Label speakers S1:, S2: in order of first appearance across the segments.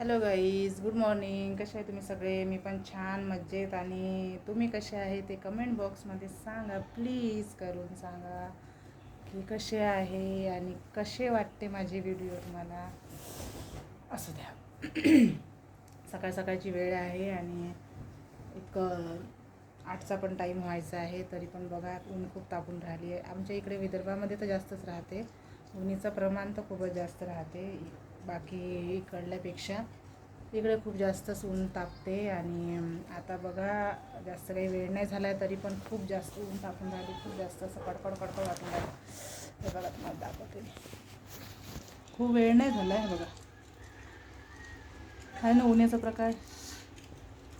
S1: Hello guys good morning कसे आहे तुम्ही सगळे? मी पण छान मज्जेत आणि तुम्ही कसे आहे ते कमेंट बॉक्समध्ये सांगा. प्लीज करून सांगा की कसे आहे आणि कसे वाटते माझे व्हिडिओ तुम्हाला? असू द्या. सकाळ सकाळची वेळ आहे आणि इतकं आठचा पण टाईम व्हायचा आहे तरी पण बघा ऊन खूप तापून राहिली आहे. आमच्या इकडे विदर्भामध्ये तर जास्तच राहते. उन्हीचं प्रमाण तर खूपच जास्त राहते. बाकी इकडल्यापेक्षा. इकडे खूप जास्तच ऊन तापते आणि आता बघा जास्त काही वेळ नाही झाला आहे तरी पण खूप जास्त ऊन तापून राहिली खूप जास्त असं कडकड कडकड वाटून राहिलं. हे बघा तुम्हाला दाखवते. खूप वेळ नाही झाला आहे बघा. आहे ना उन्हाचा प्रकार?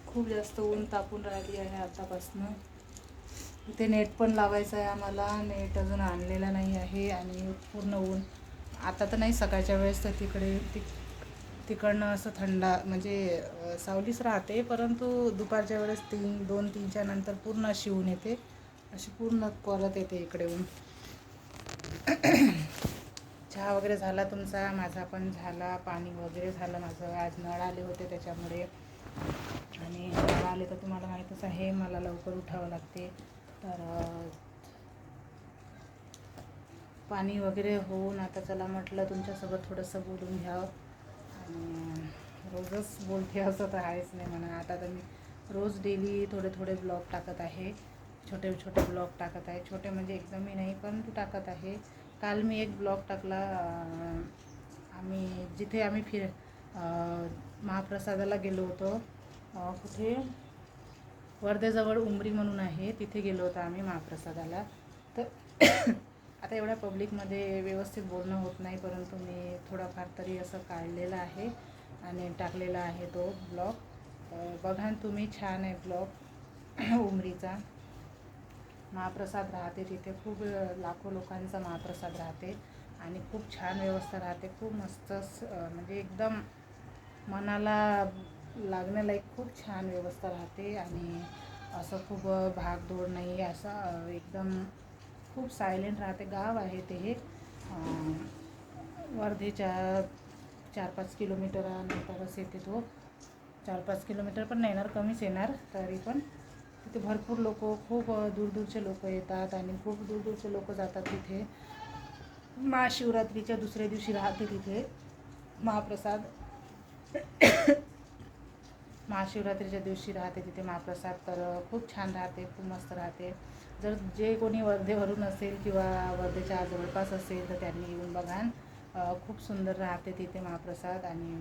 S1: खूप जास्त ऊन तापून राहिली आहे आतापासनं. इथे नेट पण लावायचं आहे आम्हाला. नेट अजून आणलेला नाही आहे आणि पूर्ण ऊन आता तर नाही सकाळच्या वेळेस तर तिकडे ति तिकडनं असं थंडा म्हणजे सावलीच राहते परंतु दुपारच्या वेळेस तीन दोन तीनच्या नंतर पूर्ण अशी ऊन येते. अशी पूर्ण परत येते इकडे ऊन. चहा वगैरे झाला तुमचा? माझा पण झाला. पाणी वगैरे झालं माझं. आज नळ आले होते त्याच्यामुळे. आणि नळ आले तर तुम्हाला माहीतच आहे मला लवकर उठावं लागते. तर पाणी वगैरे होऊन आता चला म्हटलं तुमच्यासोबत थोडंसं बोलून घ्यावं. आणि रोजच बोलते असं तर आहेच नाही म्हणा. आता तर मी रोज डेली थोडे थोडे ब्लॉग टाकत आहे. छोटे छोटे ब्लॉग टाकत आहे. छोटे म्हणजे एकदमही नाही पण तू टाकत आहे. काल मी एक ब्लॉग टाकला आम्ही जिथे आम्ही फिर महाप्रसादाला गेलो होतो कुठे? वर्धेजवळ उमरी म्हणून आहे. तिथे गेलो होतो आम्ही महाप्रसादाला. तर आता एवढ्या पब्लिकमध्ये व्यवस्थित बोलणं होत नाही परंतु मी थोडाफार तरी असं काढलेलं आहे आणि टाकलेला आहे तो ब्लॉग बघा न तुम्ही छान आहे ब्लॉग उमरीचा. महाप्रसाद राहते तिथे. खूप लाखो लोकांचा महाप्रसाद राहते आणि खूप छान व्यवस्था राहते. खूप मस्त म्हणजे एकदम मनाला लागण्यालायक खूप छान व्यवस्था राहते आणि असं खूप भागदौड नाही असं एकदम खूप सायलेंट राहते. गाव आहे ते. हे वर्धेच्या चार पाच किलोमीटर नंतरच येते तो. चार पाच किलोमीटर पण नाही येणार कमीच येणार तरी पण. तिथे भरपूर लोक खूप दूरदूरचे लोक येतात आणि खूप दूरदूरचे लोक जातात तिथे. महाशिवरात्रीच्या दुसऱ्या दिवशी राहते तिथे महाप्रसाद. महाशिवरात्रीच्या दिवशी राहते तिथे महाप्रसाद. तर खूप छान राहते खूप मस्त राहते. जर जे कोणी वर्धेवरून असेल किंवा वर्धेच्या जवळपास असेल तर त्यांनी येऊन बघा. खूप सुंदर राहते तिथे महाप्रसाद आणि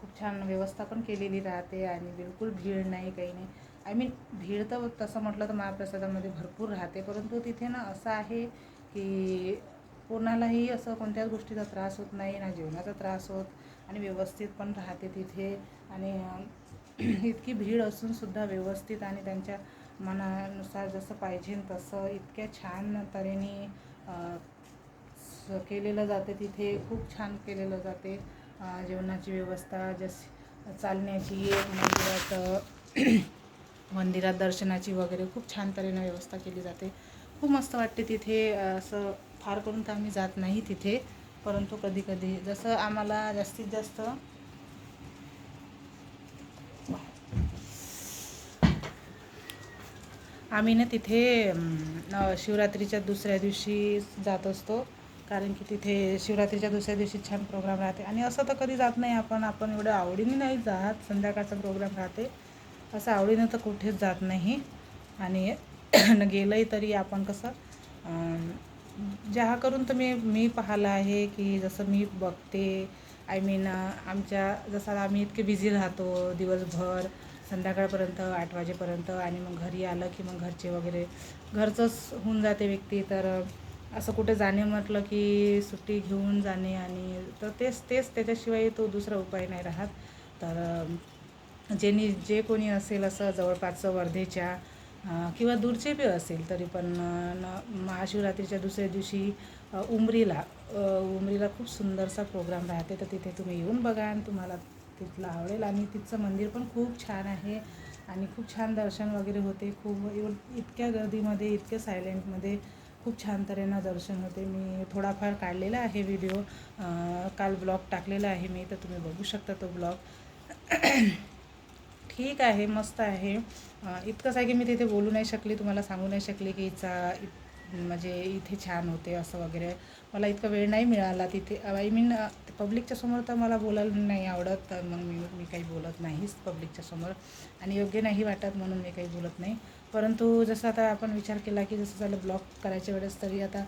S1: खूप छान व्यवस्था पण केलेली राहते आणि बिलकुल भीड नाही काही नाही. आय मीन भीड तर तसं म्हटलं तर महाप्रसादामध्ये भरपूर राहते परंतु तिथे ना असं आहे की कोणालाही असं कोणत्याच गोष्टीचा त्रास होत नाही ना जेवणाचा त्रास होत आणि व्यवस्थित पण राहते तिथे. आणि इतकी भीड असूनसुद्धा व्यवस्थित आणि त्यांच्या मनानुसार जसं पाहिजे तसं इतक्या छान तऱ्हेने स- केलेलं जाते तिथे खूप छान केलेलं जाते. जेवणाची व्यवस्था जस चालण्याची मंदिरात मंदिरात दर्शनाची वगैरे खूप छान तऱ्हेनं व्यवस्था केली जाते. खूप मस्त वाटते तिथे असं फार करून तर आम्ही जात नाही तिथे परंतु कधी कधी जसं आम्हाला जास्तीत जास्त आम्ही ना तिथे शिवरात्रीच्या दुसऱ्या दिवशी जात असतो. कारण की तिथे शिवरात्रीच्या दुसऱ्या दिवशी छान प्रोग्राम राहते. आणि असं तर कधी जात नाही आपण. आपण एवढं आवडीने नाही जात. संध्याकाळचा प्रोग्राम राहते. असं आवडीनं तर कुठेच जात नाही. आणि गेलंही तरी आपण कसं ज्या करून तर मी मी पाहिलं आहे की जसं मी बघते. आय मीन आमच्या जसं आम्ही इतके बिझी राहतो दिवसभर. संध्याकाळपर्यंत आठ वाजेपर्यंत आणि मग घरी आलं की मग घरचे वगैरे घरचंच होऊन जाते व्यक्ती. तर असं कुठे जाणे म्हटलं की सुट्टी घेऊन जाणे आणि तर तेच तेच त्याच्याशिवाय तो दुसरा उपाय नाही राहत. तर ज्यांनी जे कोणी असेल असं जवळपासचं वर्धेच्या किंवा दूरचे बी असेल तरी पण महाशिवरात्रीच्या दुसऱ्या दिवशी उमरीला उमरीला खूप सुंदरसा प्रोग्राम राहते. तर तिथे तुम्ही येऊन बघा आणि तुम्हाला तिथलं आवडेल. आणि तिथचं मंदिर पण खूप छान आहे. आणि खूप छान दर्शन वगैरे होते. खूप एवढ- इतक्या गर्दीमध्ये इतक्या सायलेंटमध्ये खूप छान तऱ्हेनं दर्शन होते. मी थोडाफार काढलेला आहे व्हिडिओ. काल ब्लॉग टाकलेला आहे मी तर तुम्ही बघू शकता तो ब्लॉग. ठीक आहे मस्त आहे. इतकंच आहे की मी तिथे बोलू नाही शकली तुम्हाला सांगू नाही शकली की हिचा म्हणजे इथे छान होते असं वगैरे. मला इतका वेळ नाही मिळाला तिथे. आय मीन पब्लिकच्या समोर तर मला बोलायला नाही आवडत तर मग मी मी काही बोलत नाहीच पब्लिकच्या समोर. आणि योग्य नाही वाटत म्हणून मी काही बोलत नाही. परंतु जसं आता आपण विचार केला की जसं झालं ब्लॉग करायच्या वेळेस तरी आता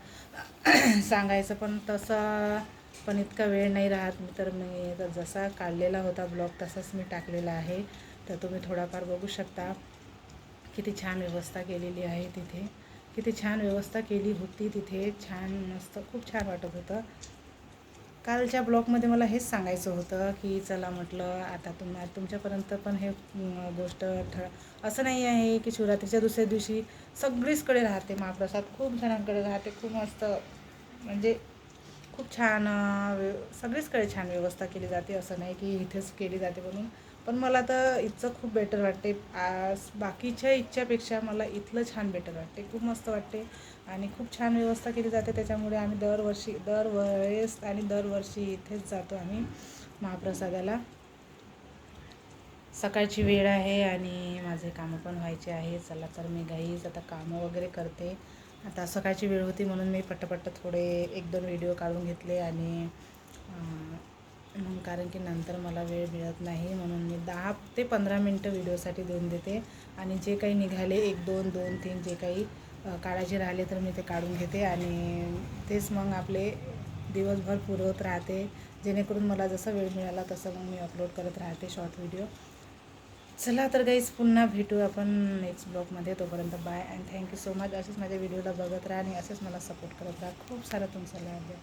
S1: सांगायचं पण तसं पण इतका वेळ नाही राहत. मी तर मी तर जसा काढलेला होता ब्लॉग तसाच मी टाकलेला आहे. तर तुम्ही थोडाफार बघू शकता किती छान व्यवस्था केलेली आहे तिथे. किती छान व्यवस्था केली होती तिथे. छान मस्त खूप छान वाटत होतं. कालच्या ब्लॉगमध्ये मला हेच सांगायचं होतं की चला म्हटलं आता तुम तुमच्यापर्यंत पण हे गोष्ट ठ असं नाही आहे की शिवरात्रीच्या दुसऱ्या दिवशी सगळीचकडे राहते महाप्रसाद. खूप जणांकडे राहते खूप मस्त. म्हणजे खूप छान सगळीचकडे छान व्यवस्था केली जाते. असं नाही की इथेच केली जाते म्हणून. पण मला तर इथचं खूप बेटर वाटते. आज बाकीच्या इच्छापेक्षा मला इथलं छान बेटर वाटते. खूप मस्त वाटते आणि खूप छान व्यवस्था केली जाते. त्याच्यामुळे आम्ही दरवर्षी दरवेळेस आणि दरवर्षी इथेच जातो आम्ही महाप्रसादाला. सकाळची वेळ आहे आणि माझे कामं पण व्हायचे आहे. चला तर मी घाईच आता कामं वगैरे करते. आता सकाळची वेळ होती म्हणून मी पट्टपट्ट थोडे एक दोन व्हिडिओ काढून घेतले आणि मग कारण की नंतर मला वेळ मिळत नाही म्हणून मी दहा ते पंधरा मिनटं व्हिडिओसाठी देऊन देते. आणि जे काही निघाले एक दोन दोन तीन जे काही काढायचे राहिले तर मी ते काढून घेते. आणि तेच मग आपले दिवसभर पुरवत राहते. जेणेकरून मला जसा वेळ मिळाला तसं मग मी अपलोड करत राहते शॉर्ट व्हिडिओ चला तर गाईज पुन्हा भेटू आपण नेक्स्ट ब्लॉगमध्ये तोपर्यंत bye and thank you so much असेच माझ्या व्हिडिओला बघत राहा आणि असेच मला सपोर्ट करत राहा. खूप सारा तुमचा लाभ द्या